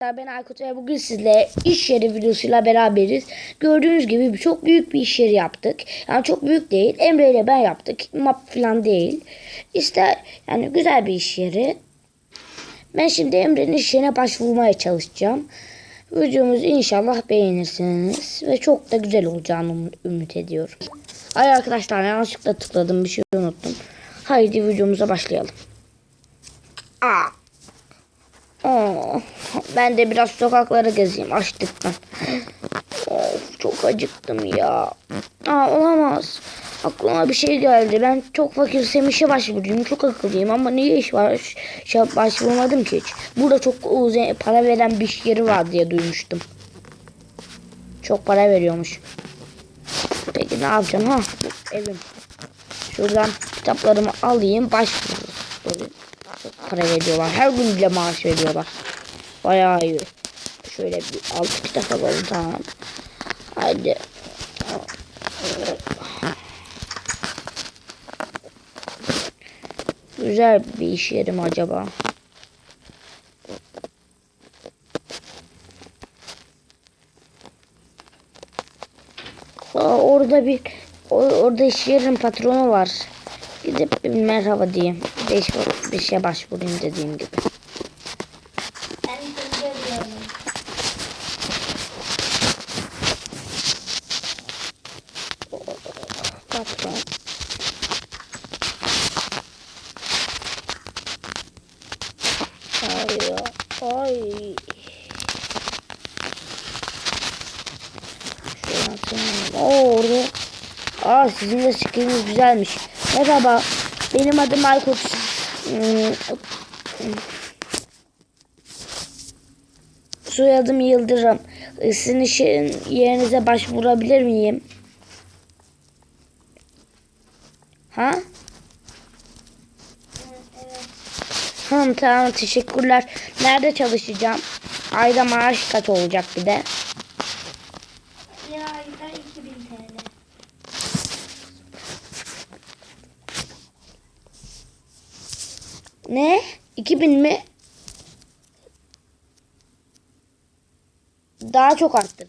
Ben Aykut ve bugün sizle iş yeri videosuyla beraberiz. Gördüğünüz gibi çok büyük bir iş yeri yaptık. Yani çok büyük değil. Emre ile ben yaptık. Map falan değil. İşte yani güzel bir iş yeri. Ben şimdi Emre'nin iş yerine başvurmaya çalışacağım. Videomuzu inşallah beğenirsiniz. Ve çok da güzel olacağını ümit ediyorum. Ay arkadaşlar yanlışlıkla tıkladım. Bir şey unuttum. Haydi videomuza başlayalım. Aa. Aa, ben de biraz sokaklara gezeyim açlıktan. Of çok acıktım ya. Aa olamaz. Aklıma bir şey geldi. Ben çok fakirsem işe başvurayım. Çok akıllıyım ama niye iş var? Şey başvurmadım ki hiç. Burada çok para veren bir yeri var diye duymuştum. Çok para veriyormuş. Peki ne yapacağım ha? Evim. Şuradan kitaplarımı alayım başvurayım. Para veriyorlar. Her gün bile maaş veriyorlar. Bayağı iyi. Şöyle bir altı kitap alalım tamam. Haydi. Güzel bir iş yeri mi acaba? Aa, orada bir o- orada iş yerinin patronu var. Gidip bir merhaba diyeyim. İş, bir şeye başvurayım dediğim gibi. Patron. Ay, ay. Oo orada. Aa sizin de skininiz güzelmiş. Merhaba. Benim adım Aykut. Soyadım Yıldırım. Sizin işin yerinize başvurabilir miyim? Ha? Evet. Hı, tamam teşekkürler. Nerede çalışacağım? Ayda maaş kaç olacak bir de? Bir ayda 2000 TL. Ne? 2000 mi? Daha çok arttır.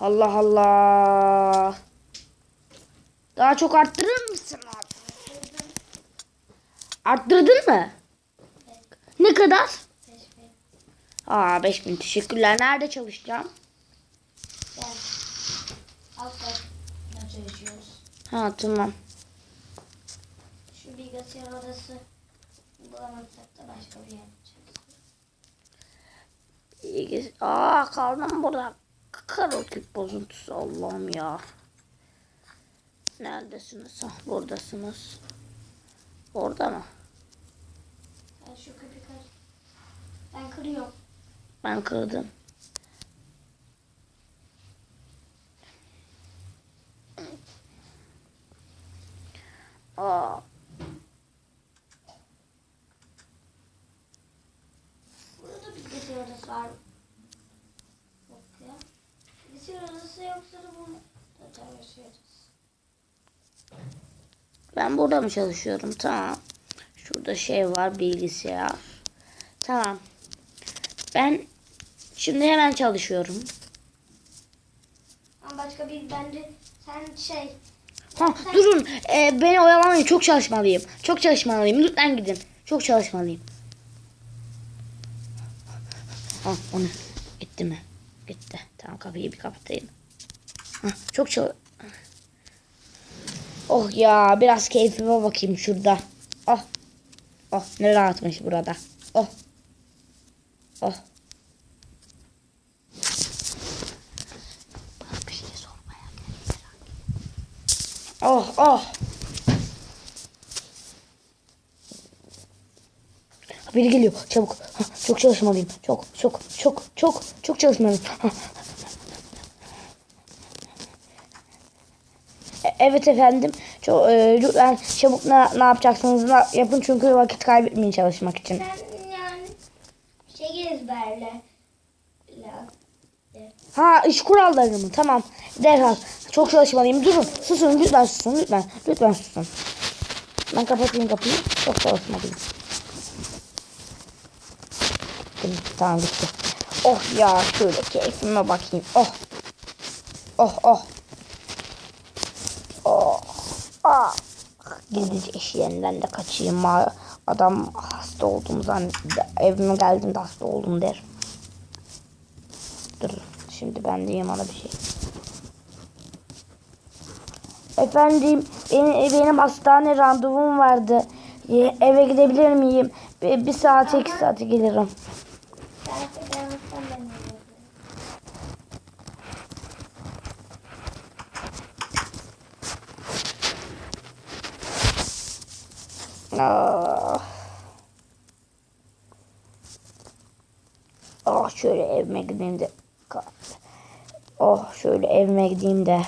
Allah Allah. Daha çok arttırır mısın abi? Arttırdın mı? Ne kadar? 5000. Aa 5000 teşekkürler. Nerede çalışacağım? Ben. Alt çalışıyoruz. Ha tamam. Bilgisayar odası bulamazsak da başka bir yer ki- Aa kaldım burada. Karotip bozuntusu Allah'ım ya. Neredesiniz? Ah, buradasınız. Orada mı? Ben şu kapıyı kır. Ben kırıyorum. Ben kırdım. Aa, Burada bilgisayar odası var. Yok ya. Bilgisayar bunu da çalışıyoruz. ben burada mı çalışıyorum? Tamam. Şurada şey var bilgisayar. Tamam. Ben şimdi hemen çalışıyorum. Ama başka bir bence sen şey Ha durun. Ee, beni oyalamayın. Çok çalışmalıyım. Çok çalışmalıyım. Lütfen gidin. Çok çalışmalıyım. Ha onu gitti mi? Gitti. Tamam kapıyı bir kapatayım. Çok çal... Oh ya biraz keyfime bakayım şurada. Oh. Oh ne rahatmış burada. Oh. Oh. Şey. Oh oh. Biri geliyor çabuk. Ha, çok çalışmalıyım. Çok çok çok çok çok çalışmalıyım. Ha. Evet efendim. Çok, e, lütfen çabuk ne, ne yapacaksınız ne yapın çünkü vakit kaybetmeyin çalışmak için. sen yani şey ezberle. Ha iş kuralları mı? Tamam. Derhal. Çok çalışmalıyım. Durun. Susun lütfen susun lütfen. Lütfen susun. Ben kapatayım kapıyı. Çok çalışmalıyım. Tamam gitti. Oh ya şöyle keyfime bakayım. Oh oh. Oh. Ah. Gizlice iş yerinden de kaçayım. Adam hasta olduğumu zannetti. Evime geldiğimde hasta oldum der. Dur. Şimdi ben diyeyim ona bir şey. Efendim benim, benim hastane randevum vardı. Eve gidebilir miyim? Bir, bir saate iki saate gelirim. Belki gelmezsen ben de gelirim. Ah. Oh şöyle evime gideyim de. Oh şöyle evime gideyim de.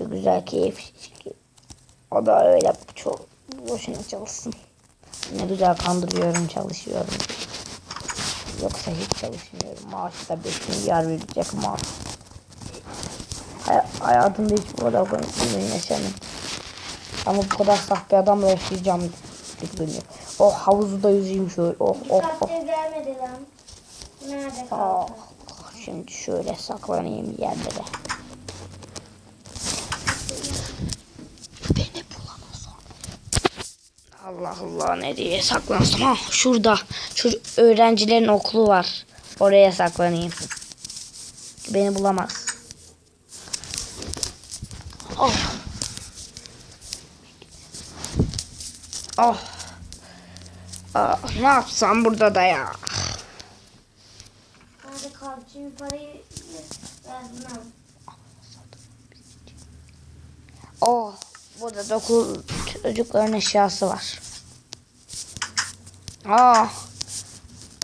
Bir güzel keyif. O da öyle çok boşuna çalışsın. Ne güzel kandırıyorum çalışıyorum. Yoksa hiç çalışmıyorum. Maaşı da 5 milyar verecek maaş. Hay- hayatımda hiç bu kadar konuşmayı yaşamadım. Ama bu kadar saf bir adamla yaşayacağım. Oh havuzda yüzeyim şöyle. Oh oh oh. saattir gelmedi lan. Nerede Ah, kaldı? şimdi şöyle saklanayım yerlere. Beni bulamaz Allah Allah nereye saklansam? Ha şurada. Şu öğrencilerin okulu var. Oraya saklanayım. Beni bulamaz. Oh. Oh. Ah, ne yapsam burada da ya. Kaldı? Şimdi parayı vermem. Oh, burada da okul çocukların eşyası var. Aa,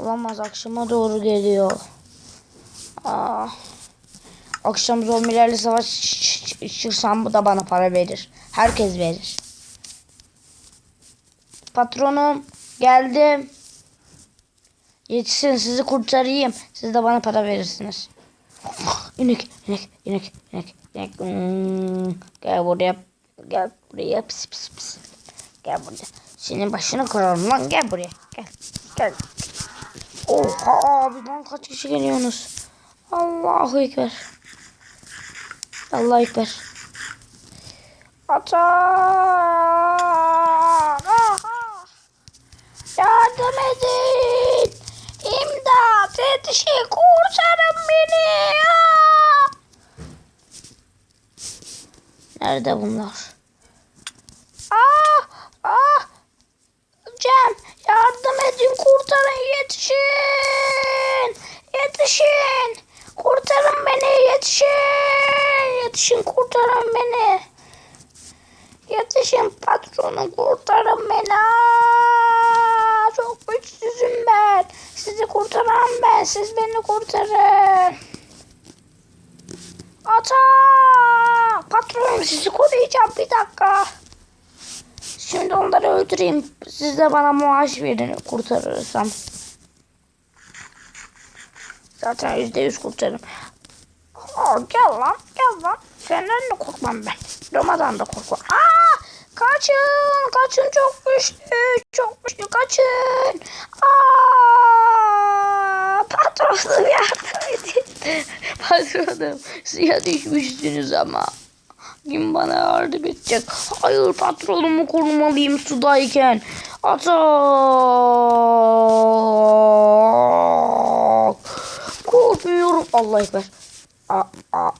olamaz akşama doğru geliyor. Aa, akşam zombilerle savaşırsam bu da bana para verir. Herkes verir. Patronum geldim. Yetişin sizi kurtarayım. Siz de bana para verirsiniz. İnek, inek, inek, inek, inek. Hmm, gel buraya, gel buraya, pis pis pis. Gel buraya. Senin başını kırarım lan, gel buraya, gel, gel. Oha abi lan kaç kişi geliyorsunuz? Allahu Ekber. Allah Ekber. Atar. Yardım edin. İmdat yetişin kurtarın beni. Aa! Nerede bunlar? Ah, ah. Cem yardım edin kurtarın yetişin. Yetişin. Kurtarın beni yetişin. Yetişin kurtarın beni. Yetişin patronum kurtarın beni. Çok güçsüzüm ben. Sizi kurtaran ben. Siz beni kurtarın. Ata! Patronum sizi koruyacağım bir dakika. Şimdi onları öldüreyim. Siz de bana maaş verin kurtarırsam. Zaten yüzde yüz kurtarırım. Aa, gel lan gel lan. Senden de korkmam ben. Roma'dan da korkmam. Aa, kaçın kaçın çok güçlü çok güçlü kaçın. Aa, patronum yardım edin. patronum suya düşmüşsünüz ama. Kim bana yardım edecek? Hayır patronumu korumalıyım sudayken. Atak. Korkmuyorum. Allah ekber. Aa.